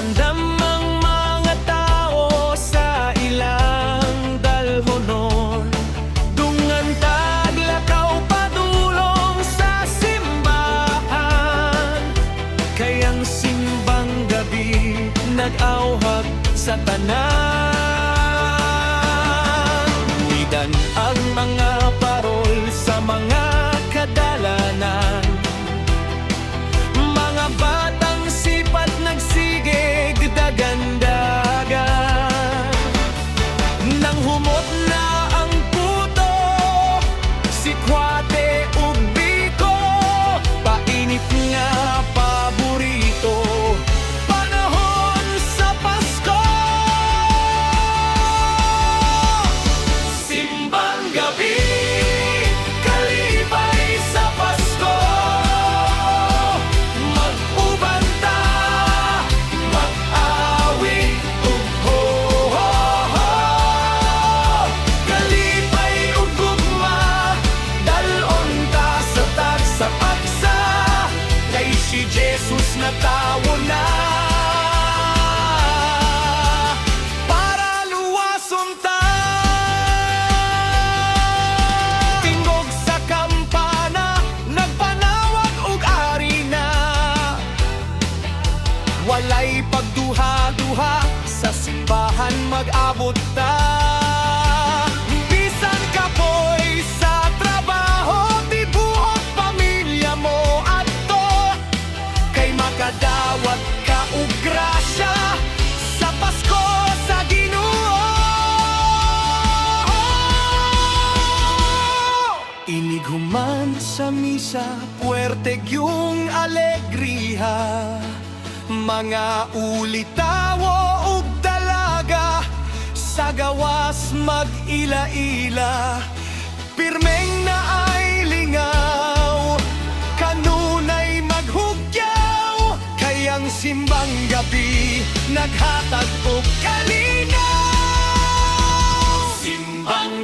Nagandam ang tao sa ilang dalhonon. Dungan taglakaw padulong sa simbahan. Kayang simbang gabi nag-auhag sa tanan Walay pagduha-duha Sa simbahan mag-abot ta og grasya Sa Pasko sa Ginoo. Inighuman sa misa, puwerte yung alegriha. Mga ulitawo ug dalaga Sa gawas mag-ila-ila. Pirmeng na ng gabi Naghatagpo kalinaw! Simbang